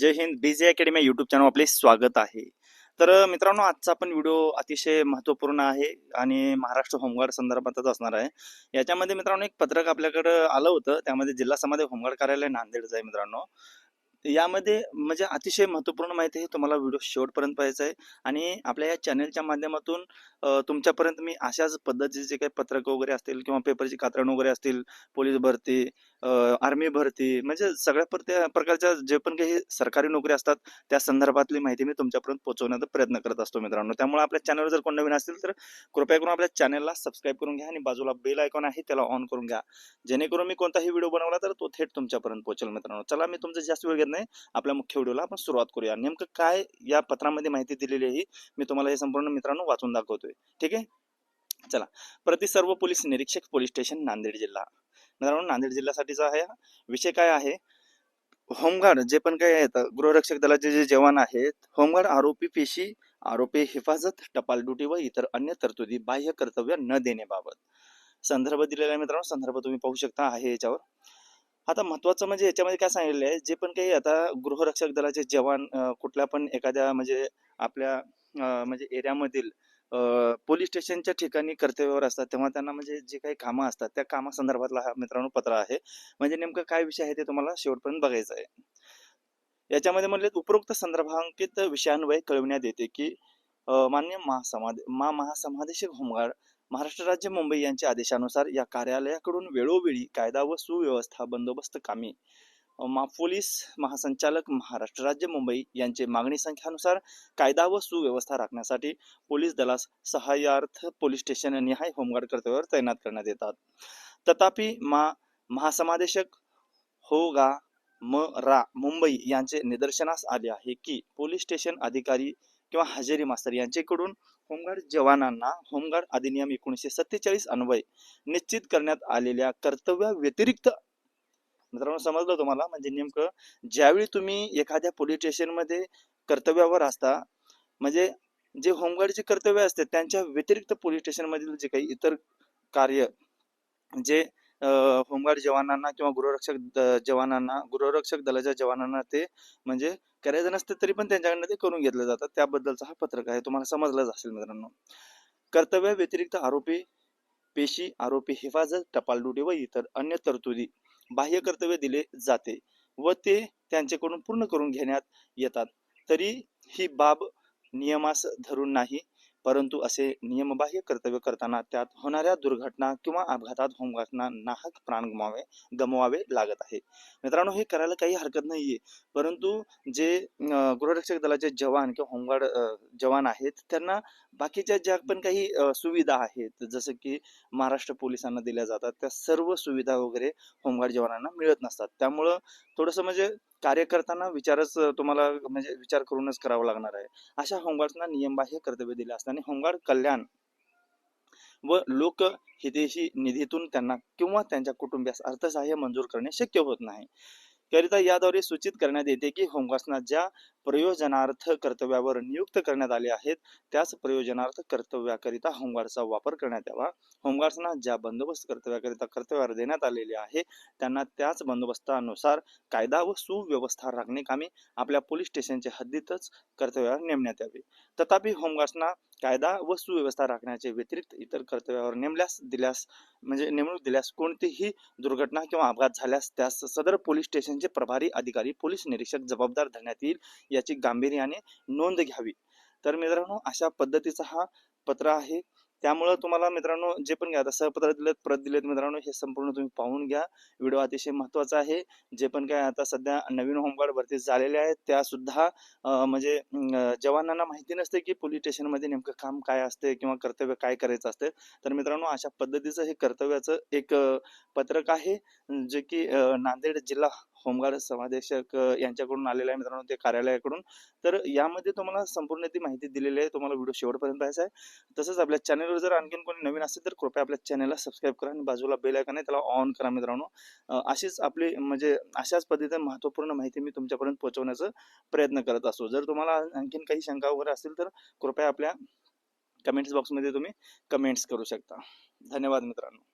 जय हिंद BJ academy या YouTube channel आपले स्वागत आहे. तर मित्रांनो आजचा आपण व्हिडिओ अतिशय महत्त्वपूर्ण आहे आणि महाराष्ट्र होमगार्ड संदर्भातच असणार आहे. याच्यामध्ये मित्रांनो एक पत्रक आपल्याकडं आलं होतं. त्यामध्ये जिल्हा समाधी होमगार्ड कार्यालय नांदेडचं आहे मित्रांनो. यामध्ये म्हणजे अतिशय महत्त्वपूर्ण माहिती आहे. तुम्हाला व्हिडिओ शेवटपर्यंत पाहायचा आहे. आणि आपल्या या चॅनलच्या माध्यमातून तुमच्यापर्यंत मी अशाच पद्धतीचे जे काही पत्रक वगैरे असतील किंवा पेपरची कात्रण वगैरे असतील पोलीस भरती आर्मी भरती म्हणजे सगळ्या प्रकारच्या जे पण काही सरकारी नोकरी असतात त्या संदर्भातली माहिती मी तुमच्यापर्यंत पोहोचवण्याचा प्रयत्न करत असतो मित्रांनो. त्यामुळे आपल्या चॅनलवर जर कोण नवीन असतील तर कृपया करून आपल्या चॅनलला सबस्क्राईब करून घ्या आणि बाजूला बेल आयकॉन आहे त्याला ऑन करून घ्या. जेणेकरून मी कोणताही व्हिडिओ बनवला तर तो थेट तुमच्यापर्यंत पोहोचेल मित्रांनो. चला मी तुमचा जास्त वेळ घेत नाही. आपल्या मुख्य व्हिडिओला आपण सुरुवात करूया. नेमकं काय या पत्रामध्ये माहिती दिलेली आहे मी तुम्हाला हे संपूर्ण मित्रांनो वाचून दाखवतोय. ठीक आहे? चला. प्रति सर्व पोलीस निरीक्षक पोलीस स्टेशन नांदेड जिल्हा. मित्रांनो नांदेड जिल्ह्यासाठीचा आहे हा. विषय काय आहे होमगार्ड जे पण काही आहेत गृहरक्षक दलाचे जे जवान आहेत होमगार्ड आरोपी पेशी आरोपी हिफाजत टपाल ड्युटी व इतर अन्य तरतुदी बाह्य कर्तव्य न देण्याबाबत संदर्भ दिलेला आहे मित्रांनो संदर्भ तुम्ही पाहू शकता आहे याच्यावर आता महत्वाचं म्हणजे याच्यामध्ये काय सांगितलं आहे जे पण काही आता गृहरक्षक दलाचे जवान कुठल्या पण एखाद्या म्हणजे आपल्या म्हणजे एरियामधील पोलीस स्टेशनच्या ठिकाणी कर्तव्यावर असतात. तेव्हा त्यांना म्हणजे जे काही कामं असतात त्या कामासंदर्भातला हा मित्रांनो पत्र आहे. म्हणजे नेमकं काय विषय आहे ते तुम्हाला शेवटपर्यंत बघायचं आहे. याच्यामध्ये म्हणले उपरोक्त संदर्भांकित विषयान्वय कळविण्यात येते की मान्य महासमाध मा महासमादेशक होमगार्ड महाराष्ट्र राज्य मुंबई यांच्या आदेशानुसार या कार्यालयाकडून वेळोवेळी कायदा व सुव्यवस्था बंदोबस्त कामी मा पोलीस महासंचालक महाराष्ट्र राज्य मुंबई यांचे मागणी संख्यानुसार कायदा व सुव्यवस्था राखण्यासाठी पोलीस दलास सहाय्यार्थ पोलीस स्टेशन निहाय होमगार्ड कर्तव्यावर तैनात करण्यात येतात. तथापि मा महासमादेशक हो गा म रा मुंबई यांचे निदर्शनास आले आहे की पोलीस स्टेशन अधिकारी किंवा हजेरी मास्तर यांच्याकडून होमगार्ड जवानांना होमगार्ड अधिनियम एकोणीसशे सत्तेचाळीस अन्वय निश्चित करण्यात आलेल्या कर्तव्या व्यतिरिक्त मित्रांनो समजलं तुम्हाला? म्हणजे नेमकं ज्यावेळी तुम्ही एखाद्या पोलीस स्टेशनमध्ये कर्तव्यावर असता म्हणजे जे होमगार्डचे कर्तव्य असते त्यांच्या व्यतिरिक्त पोलीस स्टेशन मधील जे काही इतर कार्य जे होमगार्ड जवानांना किंवा गृहरक्षक जवानांना गृहरक्षक दलाच्या जवानांना ते म्हणजे करायचं नसतं तरी पण त्यांच्याकडनं ते करून घेतलं जातं. त्याबद्दलचा हा पत्रक आहे. तुम्हाला समजलंच असेल मित्रांनो. कर्तव्या व्यतिरिक्त आरोपी पेशी आरोपी हिफाजत टपाल ड्युटी व इतर अन्य तरतुदी बाह्य कर्तव्य दिले जाते व ते त्यांच्याकडून पूर्ण करून घेण्यात येतात. तरी ही बाब नियमास धरून नाही. परंतु असे नियमबाह्य कर्तव्य करताना त्यात होणाऱ्या दुर्घटना किंवा अपघातात होमगार्डना नाहक प्राण गमावे गमवावे लागत आहे. मित्रांनो हे करायला काही हरकत नाहीये. परंतु जे गृहरक्षक दलाचे जवान किंवा होमगार्ड जवान आहेत त्यांना बाकीच्या ज्या पण काही सुविधा आहेत जसं की महाराष्ट्र पोलिसांना दिल्या जातात त्या सर्व सुविधा वगैरे होमगार्ड जवानांना मिळत नसतात. त्यामुळं थोडंसं म्हणजे कार्य करताना विचारच तुम्हाला म्हणजे विचार करूनच करावा लागणार आहे. अशा होमगार्डना नियमबाह्य कर्तव्य दिले असताना होमगार्ड कल्याण व लोक हितेशी निधीतून त्यांना किंवा त्यांच्या कुटुंबियास अर्थसहाय्य मंजूर करणे शक्य होत नाही. करिता याद्वारे सूचित करण्यात येते की होमगार्ड्सना ज्या प्रयोजनार्थ कर्तव्यावर नियुक्त करण्यात आले आहेत. त्याच प्रयोजनार्थ कर्तव्याकरिता होमगार्डचा वापर करण्यात यावा. होमगार्ड्सना ज्या बंदोबस्त कर्तव्याकरिता कर्तव्यावर देण्यात आलेले आहे त्यांना त्याच बंदोबस्तानुसार कायदा व सुव्यवस्था राखणे कामी आपल्या पोलीस स्टेशनच्या हद्दीतच कर्तव्यावर नेमण्यात यावे. तथापि होमगार्ड्सना कायदा व सुव्यवस्था राखण्याचे व्यतिरिक्त इतर कर्तव्यावर नेमल्यास दिल्यास म्हणजे नेमणूक दिल्यास कोणतीही दुर्घटना किंवा अपघात झाल्यास त्यास सदर पोलीस स्टेशनचे प्रभारी अधिकारी पोलीस निरीक्षक जबाबदार धरण्यात येईल. याची गांभीर्याने नोंद घ्यावी. तर मित्रांनो अशा पद्धतीचा हा पत्र आहे. त्यामुळं तुम्हाला मित्रांनो जे पण घ्या आता सहपत्र दिलेत प्रत दिलेत मित्रांनो हे संपूर्ण तुम्ही पाहून घ्या. व्हिडिओ अतिशय महत्त्वाचा आहे. जे पण काय आता सध्या नवीन होमगार्ड भरती झालेल्या आहेत त्या सुद्धा म्हणजे जवानांना माहिती नसते की पोलीस स्टेशनमध्ये नेमकं काम काय असते किंवा कर्तव्य काय करायचं असते. तर मित्रांनो अशा पद्धतीचं हे कर्तव्याचं एक पत्रक आहे जे की नांदेड जिल्हा होमगार्ड समादेशक यांच्याकडून आलेलं आहे मित्रांनो ते कार्यालयाकडून. तर यामध्ये तुम्हाला संपूर्ण ती माहिती दिलेली आहे. तुम्हाला व्हिडिओ शेवटपर्यंत पाहायचा आहे. तसंच आपल्या चॅनलवर जर आणखीन कोणी नवीन असेल तर कृपया आपल्या चॅनलला सबस्क्राईब करा आणि बाजूला बेल आयकॉन आहे त्याला ऑन करा मित्रांनो. अशीच आपली म्हणजे अशाच पद्धतीने महत्त्वपूर्ण माहिती मी तुमच्यापर्यंत पोहोचवण्याचा प्रयत्न करत असतो. जर तुम्हाला आणखीन काही शंका वगैरे असतील तर कृपया आपल्या कमेंट्स बॉक्समध्ये तुम्ही कमेंट्स करू शकता. धन्यवाद मित्रांनो.